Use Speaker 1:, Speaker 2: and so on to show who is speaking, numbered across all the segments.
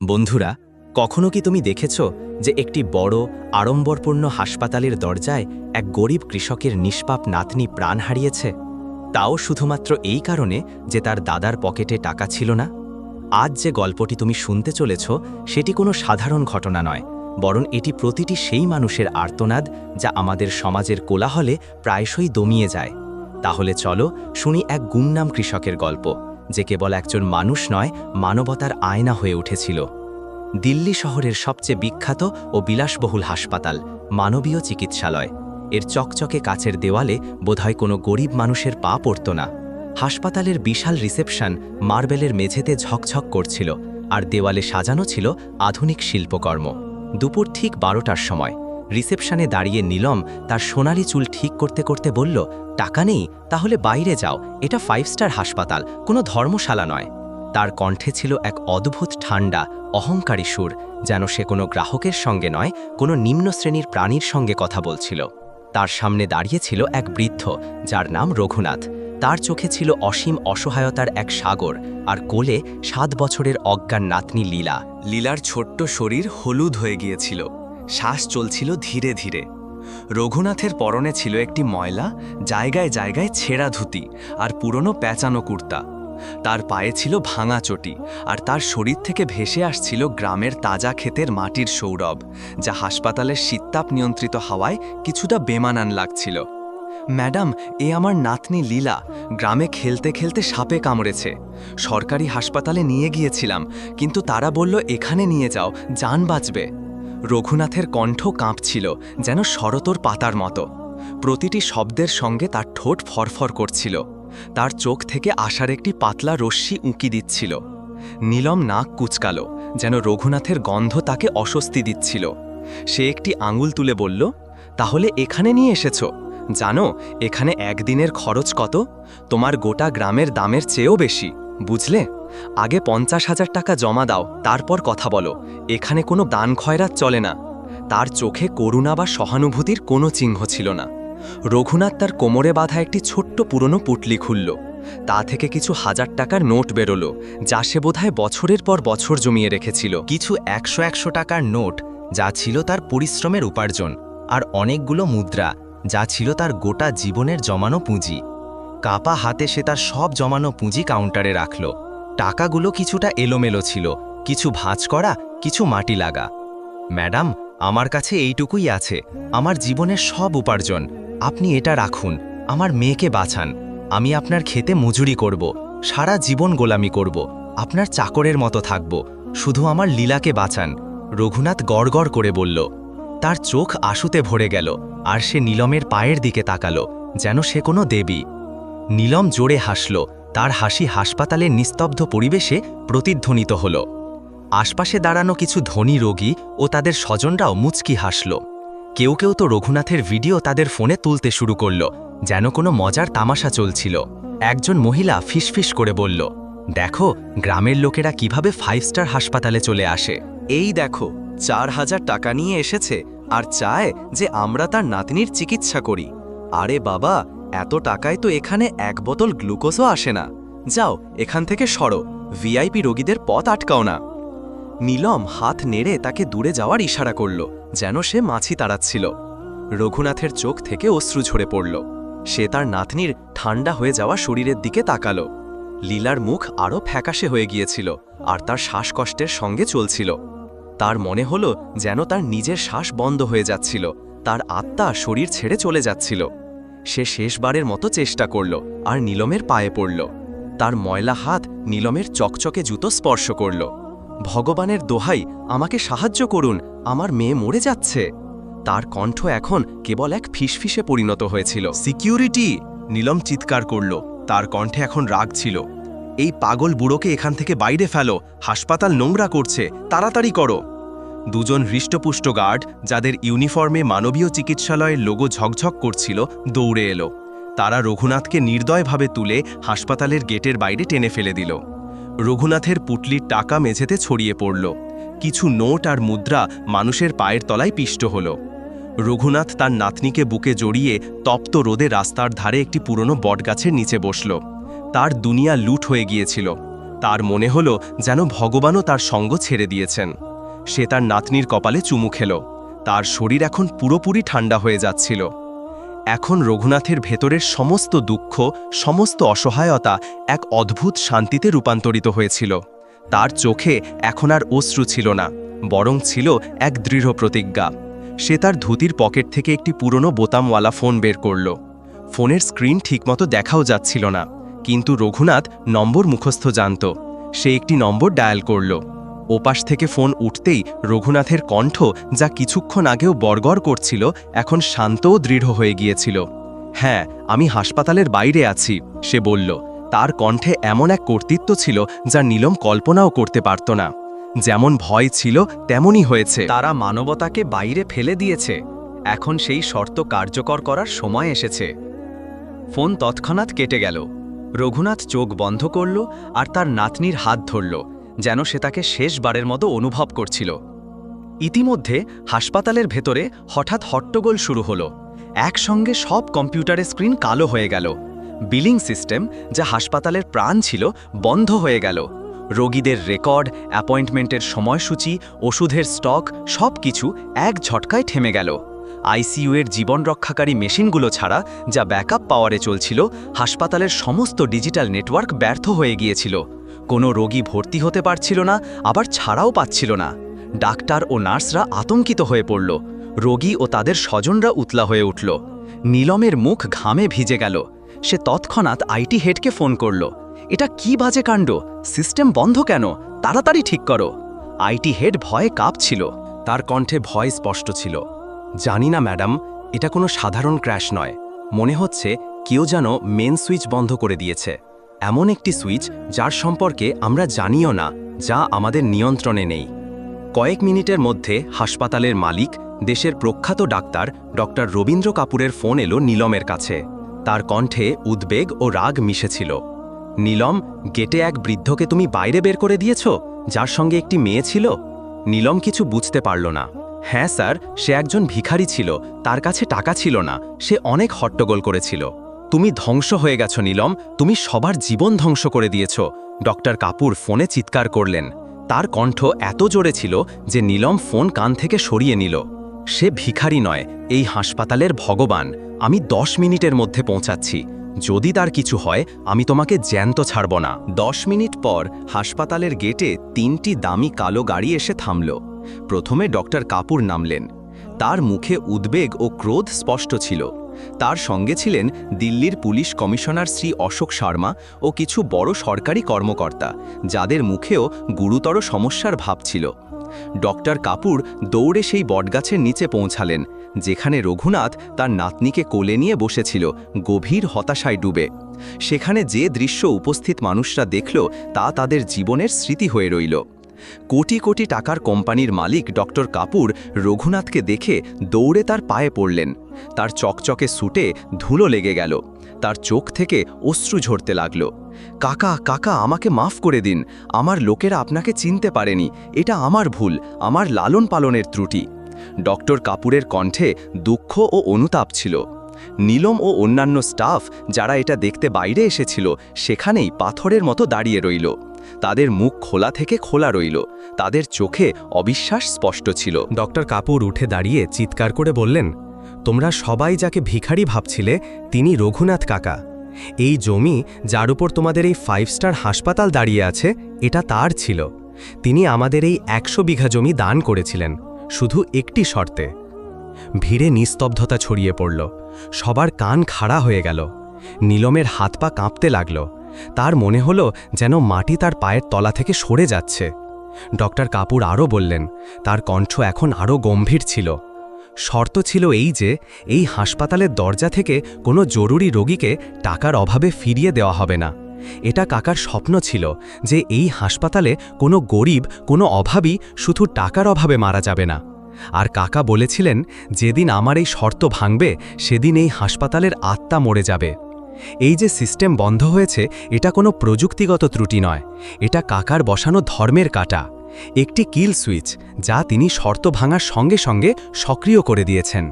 Speaker 1: বন্ধুরা, কখনো কি তুমি দেখেছ যে একটি বড়, আড়ম্বরপূর্ণ হাসপাতালের দরজায় এক গরিব কৃষকের নিষ্পাপ নাতনি প্রাণ হারিয়েছে? তাও শুধুমাত্র এই কারণে যে তার দাদার পকেটে টাকা ছিল না? আজ যে গল্পটি তুমি শুনতে চলেছ, সেটি কোনো সাধারণ ঘটনা নয়, বরং এটি প্রতিটি সেই মানুষের আর্তনাদ যা আমাদের সমাজের কোলাহলে প্রায়শই দমিয়ে যায়। তাহলে চলো শুনি এক গুমনাম কৃষকের গল্প। যে কেবল একজন মানুষ নয়, মানবতার আয়না হয়ে উঠেছিল। দিল্লি শহরের সবচেয়ে বিখ্যাত ও বিলাসবহুল হাসপাতাল, মানবীয় চিকিৎসালয়। এর চকচকে কাচের দেওয়ালে বোধহয় কোনো গরিব মানুষের পা পড়ত না। হাসপাতালের বিশাল রিসেপশন মার্বেলের মেঝেতে ঝকঝক করছিল, আর দেওয়ালে সাজানো ছিল আধুনিক শিল্পকর্ম। দুপুর ঠিক বারোটার সময়। রিসেপশনে দাঁড়িয়ে নীলম তার সোনালি চুল ঠিক করতে করতে বলল, টাকা নেই, তাহলে বাইরে যাও। এটা ফাইভ স্টার হাসপাতাল, কোনো ধর্মশালা নয়। তার কণ্ঠে ছিল এক অদ্ভুত ঠান্ডা অহংকারী সুর, যেন সে কোনো গ্রাহকের সঙ্গে নয়, কোনো নিম্ন শ্রেণির প্রাণীর সঙ্গে কথা বলছিল। তার সামনে দাঁড়িয়েছিল এক বৃদ্ধ, যার নাম রঘুনাথ। তার চোখে ছিল অসীম অসহায়তার এক সাগর, আর কোলে সাত বছরের অজ্ঞান নাতনি লীলা। লীলার ছোট্ট শরীর হলুদ হয়ে গিয়েছিল। শ্বাস চলছিল ধীরে ধীরে। রঘুনাথের পরনে ছিল একটি ময়লা, জায়গায় জায়গায় ছেঁড়া ধুতি আর পুরনো প্যাঁচানো কুর্তা। তার পায়ে ছিল ভাঙা চটি আর তার শরীর থেকে ভেসে আসছিল গ্রামের তাজা ক্ষেতের মাটির সৌরভ, যা হাসপাতালের শীততাপ নিয়ন্ত্রিত হাওয়ায় কিছুটা বেমানান লাগছিল। ম্যাডাম, এ আমার নাতনি লীলা, গ্রামে খেলতে খেলতে সাপে কামড়েছে। সরকারি হাসপাতালে নিয়ে গিয়েছিলাম, কিন্তু তারা বলল, এখানে নিয়ে যাও, যান বাঁচবে। রঘুনাথের কণ্ঠ কাঁপছিল, যেন শরতর পাতার মতো। প্রতিটি শব্দের সঙ্গে তার ঠোঁট ফরফর করছিল। তার চোখ থেকে আসার একটি পাতলা রশ্মি উঁকি দিচ্ছিল। নীলম নাক কুচকালো, যেন রঘুনাথের গন্ধ তাকে অস্বস্তি দিচ্ছিল। সে একটি আঙুল তুলে বলল, তাহলে এখানে নিয়ে এসেছ? জানো, এখানে একদিনের খরচ কত? তোমার গোটা গ্রামের দামের চেয়েও বেশি, বুঝলে? আগে পঞ্চাশ হাজার টাকা জমা দাও, তারপর কথা বলো। এখানে কোনো দান খয়রাত চলে না। তার চোখে করুণা বা সহানুভূতির কোনো চিহ্ন ছিল না। রঘুনাথ তার কোমরে বাঁধা একটি ছোট্ট পুরনো পুটলি খুলল। তা থেকে কিছু হাজার টাকার নোট বেরোলো, যা সে বোধহয় বছরের পর বছর জমিয়ে রেখেছিল। কিছু একশো একশো টাকার নোট, যা ছিল তার পরিশ্রমের উপার্জন, আর অনেকগুলো মুদ্রা, যা ছিল তার গোটা জীবনের জমানো পুঁজি। কাপা হাতে সে তার সব জমানো পুঁজি কাউন্টারে রাখল। টাকাগুলো কিছুটা এলোমেলো ছিল, কিছু ভাঁজ করা, কিছু মাটি লাগা। ম্যাডাম, আমার কাছে এইটুকুই আছে, আমার জীবনের সব উপার্জন, আপনি এটা রাখুন, আমার মেয়েকে বাঁচান, আমি আপনার খেতে মজুরি করব, সারা জীবন গোলামি করব, আপনার চাকরের মতো থাকব, শুধু আমার লীলাকে বাঁচান, রঘুনাথ গড়গড় করে বলল। তার চোখ আশুতে ভরে গেল, আর সে নীলমের পায়ের দিকে তাকালো, যেন সে কোনো দেবী। নীলম জোরে হাসল তার হাসি হাসপাতালের নিস্তব্ধ পরিবেশে প্রতিধ্বনিত হল। আশপাশে দাঁড়ানো কিছু ধনী রোগী ও তাদের স্বজনরাও মুচকি হাসল। কেউ কেউ তো রঘুনাথের ভিডিও তাদের ফোনে তুলতে শুরু করল, যেন কোনো মজার তামাশা চলছিল। একজন মহিলা ফিসফিস করে বলল, দেখো, গ্রামের লোকেরা কীভাবে ফাইভ স্টার হাসপাতালে চলে আসে। এই দেখো, চার হাজার টাকা নিয়ে এসেছে, আর চায় যে আমরা তার নাতনির চিকিৎসা করি। আরে বাবা এত টাকায় তো এখানে এক বোতল গ্লুকোজও আসে না। যাও, এখান থেকে সরো। ভিআইপি রোগীদের পথ আটকাও না। নীলম হাত নেড়ে তাকে দূরে যাওয়ার ইশারা করল, যেন সে মাছি তাড়াচ্ছিল। রঘুনাথের চোখ থেকে অশ্রু ঝরে পড়ল। সে তার নাতনির ঠান্ডা হয়ে যাওয়া শরীরের দিকে তাকালো। লীলার মুখ আরও ফ্যাকাশে হয়ে গিয়েছিল, আর তার শ্বাসকষ্টের সঙ্গে চলছিল। তার মনে হলো যেন তার নিজের শ্বাস বন্ধ হয়ে যাচ্ছিল, তার আত্মা শরীর ছেড়ে চলে যাচ্ছিল। সে শেষবারের মতো চেষ্টা করল আর নীলমের পায়ে পড়ল। তার ময়লা হাত নীলমের চকচকে জুতো স্পর্শ করল। ভগবানের দোহাই, আমাকে সাহায্য করুন, আমার মেয়ে মরে যাচ্ছে। তার কণ্ঠ এখন কেবল এক ফিসফিসে পরিণত হয়েছিল। সিকিউরিটি! নীলম চিৎকার করল। তার কণ্ঠে এখন রাগ ছিল। এই পাগল বুড়োকে এখান থেকে বাইরে ফেলো, হাসপাতাল নোংরা করছে, তাড়াতাড়ি করো। দুজন হৃষ্টপুষ্ট গার্ড যাদের ইউনিফর্মে মানবীয় চিকিৎসালয়ের লোগো ঝকঝক করছিল, দৌড়ে এলো। তারা রঘুনাথকে নির্দয়ভাবে তুলে হাসপাতালের গেটের বাইরে টেনে ফেলে দিল। রঘুনাথের পুটলির টাকা মেঝেতে ছড়িয়ে পড়ল। কিছু নোট আর মুদ্রা মানুষের পায়ের তলায় পিষ্ট হল। রঘুনাথ তার নাতনিকে বুকে জড়িয়ে তপ্ত রোদে রাস্তার ধারে একটি পুরনো বটগাছের নিচে বসল। তার দুনিয়া লুট হয়ে গিয়েছিল। তার মনে হলো যেন ভগবানও তার সঙ্গ ছেড়ে দিয়েছেন। সে তার নাতনির কপালে চুমু খেল। তার শরীর এখন পুরোপুরি ঠান্ডা হয়ে যাচ্ছিল। এখন রঘুনাথের ভেতরের সমস্ত দুঃখ, সমস্ত অসহায়তা এক অদ্ভুত শান্তিতে রূপান্তরিত হয়েছিল। তার চোখে এখন আর অশ্রু ছিল না, বরং ছিল এক দৃঢ় প্রতিজ্ঞা। সে তার ধুতির পকেট থেকে একটি পুরনো বোতামওয়ালা ফোন বের করল। ফোনের স্ক্রিন ঠিকমতো দেখাও যাচ্ছিল না, কিন্তু রঘুনাথ নম্বর মুখস্থ জানত। সে একটি নম্বর ডায়াল করল। ওপাশ থেকে ফোন উঠতেই রঘুনাথের কণ্ঠ, যা কিছুক্ষণ আগেও বরগর করছিল, এখন শান্ত ও দৃঢ় হয়ে গিয়েছিল। হ্যাঁ আমি হাসপাতালের বাইরে আছি, সে বলল। তার কণ্ঠে এমন এক কর্তৃত্ব ছিল, যা নীলম কল্পনাও করতে পারত না। যেমন ভয় ছিল, তেমনই হয়েছে।
Speaker 2: তারা মানবতাকে বাইরে ফেলে দিয়েছে। এখন সেই শর্ত কার্যকর করার সময় এসেছে। ফোন তৎক্ষণাৎ কেটে গেল। রঘুনাথ চোখ বন্ধ করল আর তার নাতনির হাত ধরল। যেন সে তাকে শেষবারের মতো অনুভব করছিল। ইতিমধ্যে হাসপাতালের ভেতরে হঠাৎ হট্টগোল শুরু হলো। একসঙ্গে সব কম্পিউটারের স্ক্রিন কালো হয়ে গেল। বিলিং সিস্টেম, যা হাসপাতালের প্রাণ ছিল, বন্ধ হয়ে গেল। রোগীদের রেকর্ড, অ্যাপয়েন্টমেন্টের সময়সূচি, ওষুধের স্টক সব কিছু এক ঝটকায় থেমে গেল। আইসিইউ এর জীবন রক্ষাকারী মেশিনগুলো ছাড়া, যা ব্যাকআপ পাওয়ারে চলছিল, হাসপাতালের সমস্ত ডিজিটাল নেটওয়ার্ক ব্যর্থ হয়ে গিয়েছিল। কোনো রোগী ভর্তি হতে পারছিল না, আবার ছাড়াও পাচ্ছিল না। ডাক্তার ও নার্সরা আতঙ্কিত হয়ে পড়ল। রোগী ও তাদের স্বজনরা উতলা হয়ে উঠল। নীলমের মুখ ঘামে ভিজে গেল। সে তৎক্ষণাৎ আইটি হেডকে ফোন করল। এটা কি বাজে কাণ্ড? সিস্টেম বন্ধ কেন? তাড়াতাড়ি ঠিক করো। আইটি হেড ভয়ে কাঁপছিল।
Speaker 1: তার কণ্ঠে ভয় স্পষ্ট ছিল। জানি না, ম্যাডাম, এটা কোনো সাধারণ ক্র্যাশ নয়। মনে হচ্ছে কেউ যেন মেন সুইচ বন্ধ করে দিয়েছে। এমন একটি সুইচ যার সম্পর্কে আমরা জানিও না, যা আমাদের নিয়ন্ত্রণে নেই। কয়েক মিনিটের মধ্যে হাসপাতালের মালিক, দেশের প্রখ্যাত ডাক্তার, ডক্টর রবীন্দ্র কাপুরের ফোন এলো নীলমের কাছে। তার কণ্ঠে উদ্বেগ ও রাগ মিশেছিল। নীলম, গেটে এক বৃদ্ধকে তুমি বাইরে বের করে দিয়েছ, যার সঙ্গে একটি মেয়ে ছিল? নীলম কিছু বুঝতে পারল না। হ্যাঁ স্যার, সে একজন ভিখারি ছিল, তার কাছে টাকা ছিল না, সে অনেক হট্টগোল করেছিল। তুমি ধ্বংস হয়ে গেছো, নীলম। তুমি সবার জীবন ধ্বংস করে দিয়েছ। ডক্টর কাপুর ফোনে চিৎকার করলেন। তার কণ্ঠ এত জোরে ছিল যে নীলম ফোন কান থেকে সরিয়ে নিল। সে ভিখারি নয়, এই হাসপাতালের ভগবান। আমি দশ মিনিটের মধ্যে পৌঁছাচ্ছি। যদি তার কিছু হয়, আমি তোমাকে জ্যান্ত ছাড়ব না। দশ মিনিট পর হাসপাতালের গেটে তিনটি দামি কালো গাড়ি এসে থামল। প্রথমে ডক্টর কাপুর নামলেন। তার মুখে উদ্বেগ ও ক্রোধ স্পষ্ট ছিল। তার সঙ্গে ছিলেন দিল্লির পুলিশ কমিশনার শ্রী অশোক শর্মা ও কিছু বড় সরকারি কর্মকর্তা, যাদের মুখেও গুরুতর সমস্যার ভাব ছিল। ডক্টর কাপুর দৌড়ে সেই বটগাছের নিচে পৌঁছালেন, যেখানে রঘুনাথ তার নাতনিকে কোলে নিয়ে বসেছিল গভীর হতাশায় ডুবে। সেখানে যে দৃশ্য উপস্থিত মানুষরা দেখল, তা তাদের জীবনের স্মৃতি হয়ে রইল। কোটি কোটি টাকার কোম্পানির মালিক ডক্টর কাপুর রঘুনাথকে দেখে দৌড়ে তার পায়ে পড়লেন। তার চকচকে সুটে ধুলো লেগে গেল। তার চোখ থেকে অশ্রু ঝরতে লাগল। কাকা কাকা, আমাকে মাফ করে দিন। আমার লোকেরা আপনাকে চিনতে পারেনি। এটা আমার ভুল, আমার লালন পালনের ত্রুটি। ডক্টর কাপুরের কণ্ঠে দুঃখ ও অনুতাপ ছিল। নীলম ও অন্যান্য স্টাফ যারা এটা দেখতে বাইরে এসেছিল, সেখানেই পাথরের মতো দাঁড়িয়ে রইল। তাদের মুখ খোলা থেকে খোলা রইল। তাদের চোখে অবিশ্বাস স্পষ্ট ছিল। ডক্টর কাপুর উঠে দাঁড়িয়ে চিৎকার করে বললেন তোমরা সবাই যাকে ভিখারি ভাবছিলে, তিনি রঘুনাথ কাকা। এই জমি যার উপর তোমাদের এই ফাইভ স্টার হাসপাতাল দাঁড়িয়ে আছে, এটা তার ছিল। তিনি আমাদের এই একশো বিঘা জমি দান করেছিলেন, শুধু একটি শর্তে। ভিড়ে নিস্তব্ধতা ছড়িয়ে পড়ল, সবার কান খাড়া হয়ে গেল, নীলমের হাত পা কাঁপতে লাগল, তার মনে হলো যেন মাটি তার পায়ের তলা থেকে সরে যাচ্ছে। ডক্টর কাপুর আরও বললেন, তার কণ্ঠ এখন আরও গম্ভীর ছিল। শর্ত ছিল এই যে, এই হাসপাতালের দরজা থেকে কোনো জরুরি রোগীকে টাকার অভাবে ফিরিয়ে দেওয়া হবে না। এটা কাকার স্বপ্ন ছিল যে এই হাসপাতালে কোনো গরিব, কোনো অভাবী শুধু টাকার অভাবে মারা যাবে না। আর কাকা বলেছিলেন, যেদিন আমার এই শর্ত ভাঙবে, সেদিন এই হাসপাতালের আত্মা মরে যাবে। এই যে সিস্টেম বন্ধ হয়েছে, এটা কোনো প্রযুক্তিগত ত্রুটি নয়। এটা কাকার বসানো ধর্মের কাটা। একটি কিল সুইচ যা তিনি শর্ত ভাঙার সঙ্গে সঙ্গে সক্রিয় করে দিয়েছেন।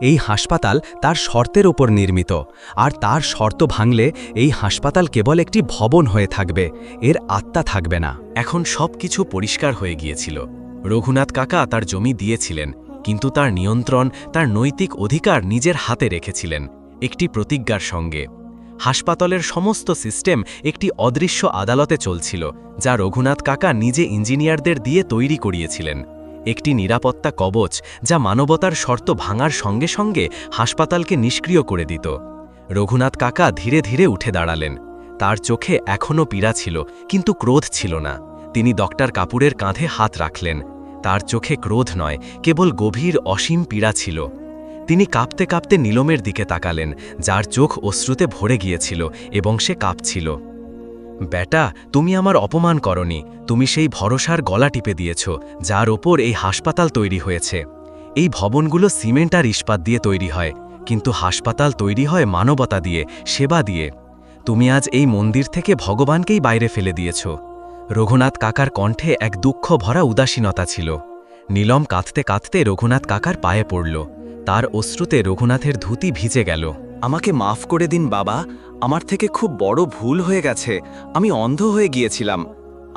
Speaker 2: এই হাসপাতাল তার শর্তের ওপর নির্মিত, আর তার শর্ত ভাঙলে এই হাসপাতাল কেবল একটি ভবন হয়ে থাকবে, এর আত্মা থাকবে না। এখন সব কিছু পরিষ্কার হয়ে গিয়েছিল। রঘুনাথ কাকা তার জমি দিয়েছিলেন, কিন্তু তার নিয়ন্ত্রণ, তার নৈতিক অধিকার নিজের হাতে রেখেছিলেন, একটি প্রতিজ্ঞার সঙ্গে। হাসপাতালের সমস্ত সিস্টেম একটি অদৃশ্য আদালতে চলছিল, যা রঘুনাথ কাকা নিজে ইঞ্জিনিয়ারদের দিয়ে তৈরি করিয়েছিলেন। একটি নিরাপত্তা কবচ যা মানবতার শর্ত ভাঙার সঙ্গে সঙ্গে হাসপাতালকে নিষ্ক্রিয় করে দিত। রঘুনাথ কাকা ধীরে ধীরে উঠে দাঁড়ালেন। তার চোখে এখনও পীড়া ছিল, কিন্তু ক্রোধ ছিল না। তিনি ডক্টর কাপুরের কাঁধে হাত রাখলেন। তার চোখে ক্রোধ নয়, কেবল গভীর অসীম পীড়া ছিল। তিনি কাঁপতে কাঁপতে নীলমের দিকে তাকালেন, যার চোখ অশ্রুতে ভরে গিয়েছিল এবং সে কাঁপছিল। বেটা, তুমি আমার অপমান করনি, তুমি সেই ভরসার গলা টিপে দিয়েছ, যার ওপর এই হাসপাতাল তৈরি হয়েছে। এই ভবনগুলো সিমেন্ট আর ইস্পাত দিয়ে তৈরি হয়, কিন্তু হাসপাতাল তৈরি হয় মানবতা দিয়ে, সেবা দিয়ে। তুমি আজ এই মন্দির থেকে ভগবানকেই বাইরে ফেলে দিয়েছ। রঘুনাথ কাকার কণ্ঠে এক দুঃখ ভরা উদাসীনতা ছিল। নীলম কাঁদতে কাঁদতে রঘুনাথ কাকার পায়ে পড়ল। তার অশ্রুতে রঘুনাথের ধুতি ভিজে গেল।
Speaker 1: আমাকে মাফ করে দিন বাবা, আমার থেকে খুব বড় ভুল হয়ে গেছে, আমি অন্ধ হয়ে গিয়েছিলাম।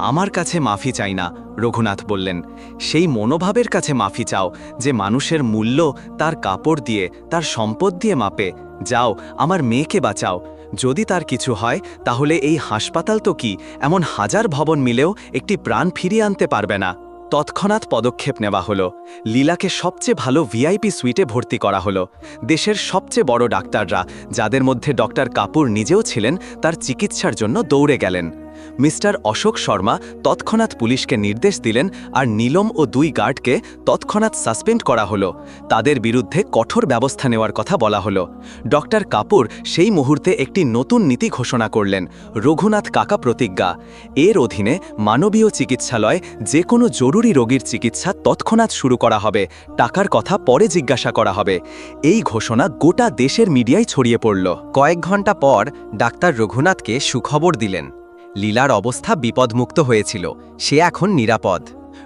Speaker 1: আমার কাছে মাফি চাই না, রঘুনাথ বললেন। সেই মনোভাবের কাছে মাফি চাও, যে মানুষের মূল্য, তার কাপড় দিয়ে, তার সম্পদ দিয়ে মাপে। যাও, আমার মেয়েকে বাঁচাও। যদি তার কিছু হয়, তাহলে এই হাসপাতাল তো কি? এমন হাজার ভবন মিলেও একটি প্রাণ ফিরিয়ে আনতে পারবে না। তৎক্ষণাৎ পদক্ষেপ নেওয়া হলো। লীলাকে সবচেয়ে ভালো ভিআইপি সুইটে ভর্তি করা হলো। দেশের সবচেয়ে বড় ডাক্তাররা, যাদের মধ্যে ডক্টর কাপুর নিজেও ছিলেন, তার চিকিৎসার জন্য দৌড়ে গেলেন। মিস্টার অশোক শর্মা তৎক্ষণাৎ পুলিশকে নির্দেশ দিলেন আর নীলম ও দুই গার্ডকে তৎক্ষণাৎ সাসপেন্ড করা হলো। তাদের বিরুদ্ধে কঠোর ব্যবস্থা নেওয়ার কথা বলা হলো। ডক্টর কাপুর সেই মুহূর্তে একটি নতুন নীতি ঘোষণা করলেন, রঘুনাথ কাকা প্রতিজ্ঞা। এর অধীনে মানবীয় চিকিৎসালয় যে কোনো জরুরি রোগীর চিকিৎসা তৎক্ষণাৎ শুরু করা হবে, টাকার কথা পরে জিজ্ঞাসা করা হবে। এই ঘোষণা গোটা দেশের মিডিয়ায় ছড়িয়ে পড়ল।
Speaker 2: কয়েক ঘণ্টা পর ডাক্তার রঘুনাথকে সুখবর দিলেন। লীলার অবস্থা বিপদমুক্ত হয়েছিল। সে এখন নিরাপদ।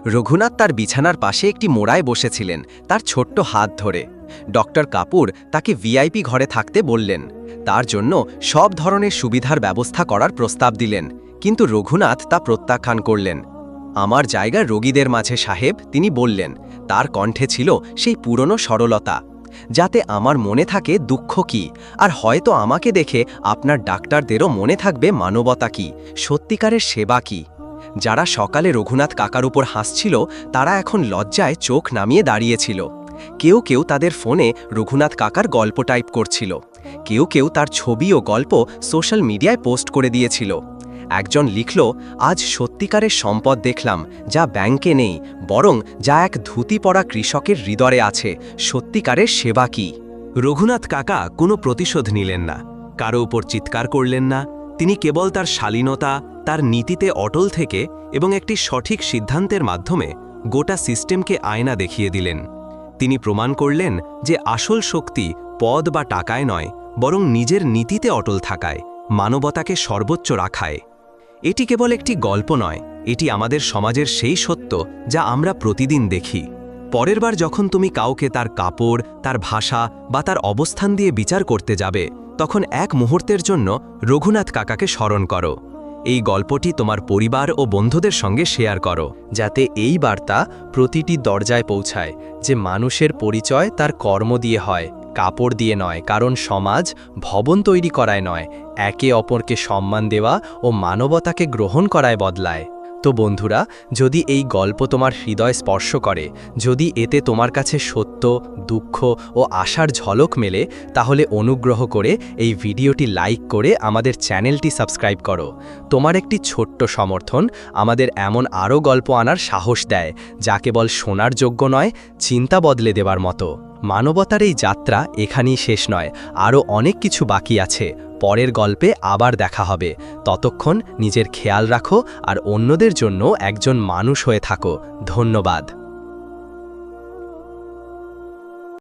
Speaker 2: রঘুনাথ তার বিছানার পাশে একটি মোড়ায় বসেছিলেন, তার ছোট্ট হাত ধরে। ডক্টর কাপুর তাকে ভিআইপি ঘরে থাকতে বললেন। তার জন্য সব ধরনের সুবিধার ব্যবস্থা করার প্রস্তাব দিলেন, কিন্তু রঘুনাথ তা প্রত্যাখ্যান করলেন। আমার জায়গা রোগীদের মাঝে, সাহেব, তিনি বললেন। তার কণ্ঠে ছিল সেই পুরনো সরলতা। যাতে আমার মনে থাকে দুঃখ কি, আর হয়তো আমাকে দেখে আপনার ডাক্তারদেরও মনে থাকবে মানবতা কি, সত্যিকারের সেবা কি। যারা সকালে রঘুনাথ কাকার উপর হাসছিল, তারা এখন লজ্জায় চোখ নামিয়ে দাঁড়িয়েছিল। কেউ কেউ তাদের ফোনে রঘুনাথ কাকার গল্প টাইপ করছিল। কেউ কেউ তার ছবি ও গল্প সোশ্যাল মিডিয়ায় পোস্ট করে দিয়েছিল। একজন লিখল, আজ সত্যিকারের সম্পদ দেখলাম, যা ব্যাংকে নেই, বরং যা এক ধুতি পরা কৃষকের হৃদয়ে আছে, সত্যিকারের সেবা কি? রঘুনাথ কাকা কোনো প্রতিশোধ নিলেন না, কারও উপর চিৎকার করলেন না, তিনি কেবল তার শালীনতা, তার নীতিতে অটল থেকে এবং একটি সঠিক সিদ্ধান্তের মাধ্যমে গোটা সিস্টেমকে আয়না দেখিয়ে দিলেন। তিনি প্রমাণ করলেন যে আসল শক্তি পদ বা টাকায় নয়, বরং নিজের নীতিতে অটল থাকায়, মানবতাকে সর্বোচ্চ রাখায়। এটি কেবল একটি গল্প নয়, এটি আমাদের সমাজের সেই সত্য যা আমরা প্রতিদিন দেখি। পরের বার যখন তুমি কাউকে তার কাপড়, তার ভাষা বা তার অবস্থান দিয়ে বিচার করতে যাবে, তখন এক মুহূর্তের জন্য রঘুনাথ কাকাকে স্মরণ করো। এই গল্পটি তোমার পরিবার ও বন্ধুদের সঙ্গে শেয়ার করো, যাতে এই বার্তা প্রতিটি দরজায় পৌঁছায় যে মানুষের পরিচয় তার কর্ম দিয়ে হয়। কাপড় দিয়ে নয়, কারণ সমাজ ভবন তৈরি করায় নয়। একে অপরকে সম্মান দেওয়া ও মানবতাকে গ্রহণ করায় বদলায়। তো বন্ধুরা, যদি এই গল্প তোমার হৃদয় স্পর্শ করে, যদি এতে তোমার কাছে সত্য, দুঃখ ও আশার ঝলক মেলে, তাহলে অনুগ্রহ করে এই ভিডিওটি লাইক করে আমাদের চ্যানেলটি সাবস্ক্রাইব করো। তোমার একটি ছোট্ট সমর্থন আমাদের এমন আরও গল্প আনার সাহস দেয়, যা কেবল শোনার যোগ্য নয়, চিন্তা বদলে দেবার মতো। মানবতার এই যাত্রা এখানেই শেষ নয়, আরও অনেক কিছু বাকি আছে। পরের গল্পে আবার দেখা হবে। ততক্ষণ নিজের খেয়াল রাখো আর অন্যদের জন্য একজন মানুষ হয়ে থাকো। ধন্যবাদ।